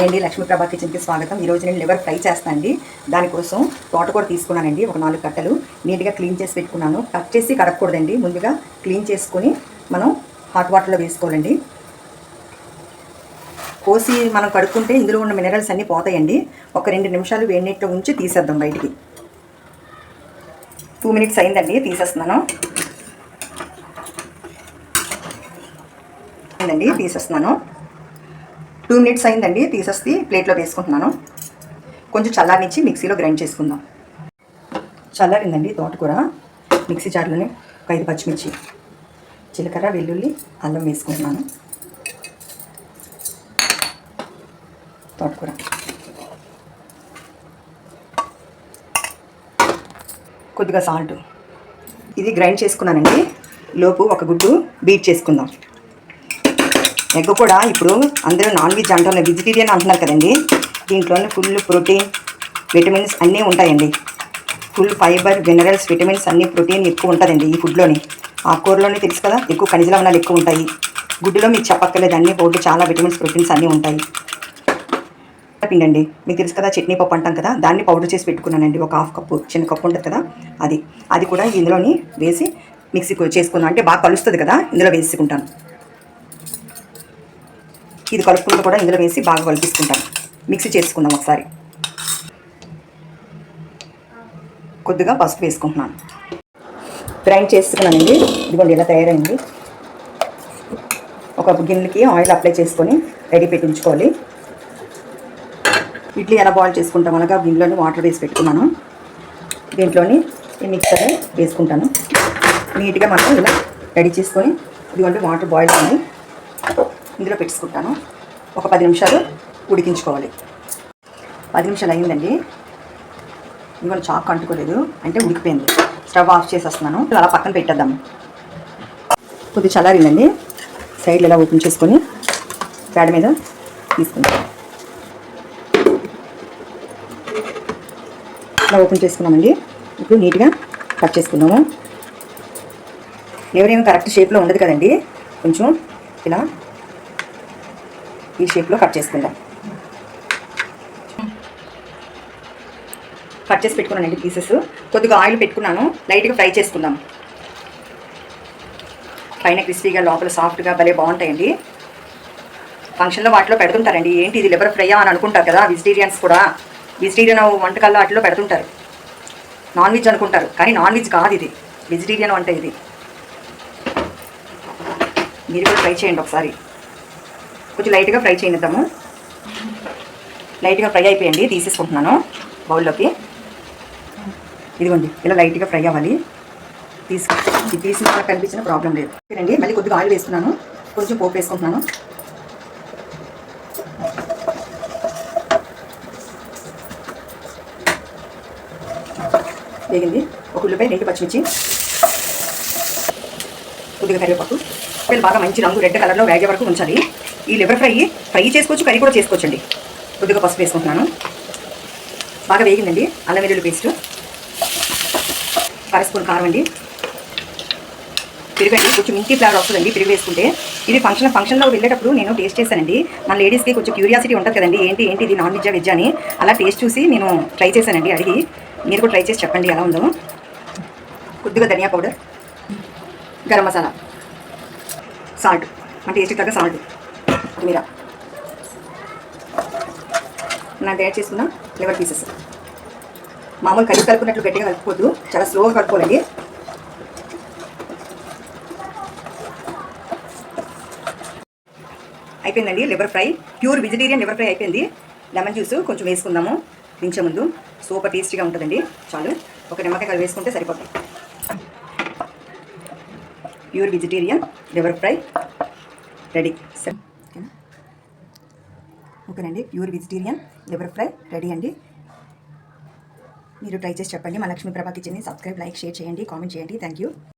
Hi అండి. లక్ష్మీ ప్రభా కిచెన్కి స్వాగతం. ఈరోజు నేను లివర్ ఫ్రై చేస్తాను అండి దానికోసం తోటకూర తీసుకున్నానండి. ఒక నాలుగు కట్టలు నీట్గా క్లీన్ చేసి పెట్టుకున్నాను. కట్ చేసి కడగకూడదండి ముందుగా క్లీన్ చేసుకొని మనం హాట్ వాటర్లో వేసుకోవాలండి. కోసి మనం కడుక్కుంటే ఇందులో ఉన్న మినరల్స్ అన్నీ పోతాయండి. ఒక రెండు నిమిషాలు వేడి నీటిలో ఉంచి తీసేద్దాం బయటికి. టూ మినిట్స్ అయిందండి. తీసేస్తున్నాను. అండి తీసేస్తున్నాను. టూ మినిట్స్ అయిందండి తీసేసి ప్లేట్లో వేసుకుంటున్నాను. కొంచెం చల్లారించి మిక్సీలో గ్రైండ్ చేసుకుందాం. చల్లారిందండి తోటకూర మిక్సీ జార్లోనే ఒక ఐదు పచ్చిమిర్చి జీలకర్ర వెల్లుల్లి అల్లం వేసుకుంటున్నాను. తోటకూర కొద్దిగా సాల్ట్. ఇది గ్రైండ్ చేసుకున్నానండి. లోపు ఒక గుడ్డు బీట్ చేసుకుందాం. ఎగ్ కూడా ఇప్పుడు అందరూ నాన్ వెజ్ అంటున్నారు వెజిటేరియన్ అంటున్నారు కదండి. దీంట్లోనే ఫుల్ ప్రోటీన్ విటమిన్స్ అన్నీ ఉంటాయండి. ఫుల్ ఫైబర్ మినరల్స్ విటమిన్స్ అన్ని ప్రోటీన్ ఎక్కువ ఉంటుందండి ఈ ఫుడ్లోని ఆకుకూరలోనే తెలుసు కదా ఎక్కువ ఖనిజ లవణాలు ఎక్కువ ఉంటాయి. గుడ్డులో మీకు చెప్పక్కర్లేదు అన్ని బోర్డు చాలా విటమిన్స్ ప్రోటీన్స్ అన్నీ ఉంటాయి. పిండి అండి మీకు తెలుసు కదా చట్నీ పప్పు అంటాం కదా దాన్ని పౌడర్ చేసి పెట్టుకున్నానండి. ఒక హాఫ్ కప్పు చిన్న కప్పు ఉంటుంది కదా అది. అది కూడా ఇందులోని వేసి మిక్సీ చేసుకుందాం. అంటే బాగా కలుస్తుంది కదా ఇందులో వేసుకుంటాను. ఇది కలుపుకుంటూ కూడా ఇందులో వేసి బాగా కలిపిస్తుంటాను మిక్సీ చేసుకుందాం ఒకసారి. కొద్దిగా పసుపు వేసుకుంటున్నాను. గ్రైండ్ చేసుకున్నానండి ఇదిగోండి ఇలా తయారైంది. ఒక గిన్నెకి ఆయిల్ అప్లై చేసుకొని రెడీ పెట్టించుకోవాలి ఇడ్లీ ఎలా బాయిల్ చేసుకుంటాం అనగా గిన్నెలోని వాటర్ వేసి పెట్టుకున్నాను. దీంట్లోని ఈ మిక్సర్ వేసుకుంటాను. నీట్గా మనం ఇలా రెడీ చేసుకొని ఇదిగోండి వాటర్ బాయిల్ అయింది ఇందులో పెట్టుకుంటాను. ఒక పది నిమిషాలు ఉడికించుకోవాలి. పది నిమిషాలు అయిందండి ఇవాళ చాక్ అంటుకోలేదు. అంటే ఉడికిపోయింది. స్టవ్ ఆఫ్ చేసేస్తున్నాను. అలా పక్కన పెట్టేద్దాము కొద్దిగా చల్లారిందండి. సైడ్లు ఇలా ఓపెన్ చేసుకొని పేడ మీద తీసుకుంటాం ఇలా ఓపెన్ చేసుకున్నామండి. ఇప్పుడు నీట్గా కట్ చేసుకున్నాము ఎవరేమో కరెక్ట్ షేప్లో ఉండదు కదండి. కొంచెం ఇలా ఈ షేప్లో కట్ చేసుకుందాం. కట్ చేసి పెట్టుకున్నానండి పీసెస్. కొద్దిగా ఆయిల్ పెట్టుకున్నాను. లైట్గా ఫ్రై చేసుకుందాం. పైన క్రిస్పీగా లోపల సాఫ్ట్గా భలే బాగుంటాయండి. ఫంక్షన్లో వాటిలో పెడుతుంటారండి. ఏంటి ఇది లివర్ ఫ్రై అని అనుకుంటారు కదా వెజిటేరియన్స్ కూడా. వెజిటేరియన్ వంటకాల్లో వాటిలో పెడుతుంటారు. నాన్ వెజ్ అనుకుంటారు కానీ నాన్ వెజ్ కాదు ఇది. వెజిటేరియన్ వంట ఇది. మీరు కూడా ట్రై చేయండి ఒకసారి. కొంచెం లైట్గా ఫ్రై చేయనిద్దాము లైట్గా ఫ్రై అయిపోయండి తీసేసుకుంటున్నాను బౌల్లోకి. ఇదిగోండి ఇలా లైట్గా ఫ్రై అవ్వాలి. తీసుకు ఇది తీసిన వాళ్ళకి కనిపించిన ప్రాబ్లం లేదు. అండి మళ్ళీ కొద్దిగా ఆయిల్ వేసుకున్నాను. కొంచెం పోపు వేసుకుంటున్నాను. వేగింది. ఒక ఉల్లిపాయ రెండు పచ్చిమిర్చి. కొద్దిగా కరివేపాకు. ఉల్లిపాయలు బాగా మంచి రంగు రెడ్ కలర్లో వేగే వరకు ఉంచాలి. ఈ లివర్ ఫ్రై ఫ్రై చేసుకోవచ్చు కర్రీ కూడా చేసుకోవచ్చండి. కొద్దిగా పసుపు వేసుకుంటున్నాను. బాగా వేగిందండి. అల్లం వెల్లుల్లి పేస్ట్. అర స్పూన్ కారం అండి. పెరుగండి కొంచెం ఇంటి ఫ్లేవర్ వస్తుందండి. పెరుగు వేసుకుంటే. ఇది ఫంక్షన్ ఫంక్షన్లో వెళ్ళేటప్పుడు నేను టేస్ట్ చేశానండి. మన లేడీస్కి కొంచెం క్యూరియాసిటీ ఉంటుంది కదండి. ఏంటి ఏంటి ఇది నాన్ వెజ్ వెజ్ అని. అలా టేస్ట్ చూసి నేను ట్రై చేశానండి. అడిగి మీరు కూడా ట్రై చేసి చెప్పండి ఎలా ఉందో. కొద్దిగా ధనియా పౌడర్ గరం మసాలా సాల్ట్ మన టేస్ట్ తగ్గ సాల్ట్ కొత్తిమీర నా తయారు చేసుకున్న లివర్ పీసెస్. మామూలు కలిపి కలుపుకున్నట్లు గట్టిగా కలుపుకోవద్దు. చాలా స్లోగా కలుపుకోవాలండి అయిపోయిందండి liver fry. Pure vegetarian liver fry అయిపోయింది. లెమన్ జ్యూస్ కొంచెం వేసుకుందాము. దించే ముందు. సూపర్ టేస్టీగా ఉంటుందండి. చాలు. ఒక నిమ్మకాయ వేసుకుంటే సరిపోతుంది pure vegetarian liver fry. Ready. సరే. ఓకేనండి. Pure vegetarian liver fry ready అండి. మీరు ట్రై చేసి చెప్పండి. మా లక్ష్మీ ప్రభా కిచెన్ని సబ్స్క్రైబ్ లైక్ షేర్ చేయండి. కామెంట్ చేయండి. Thank you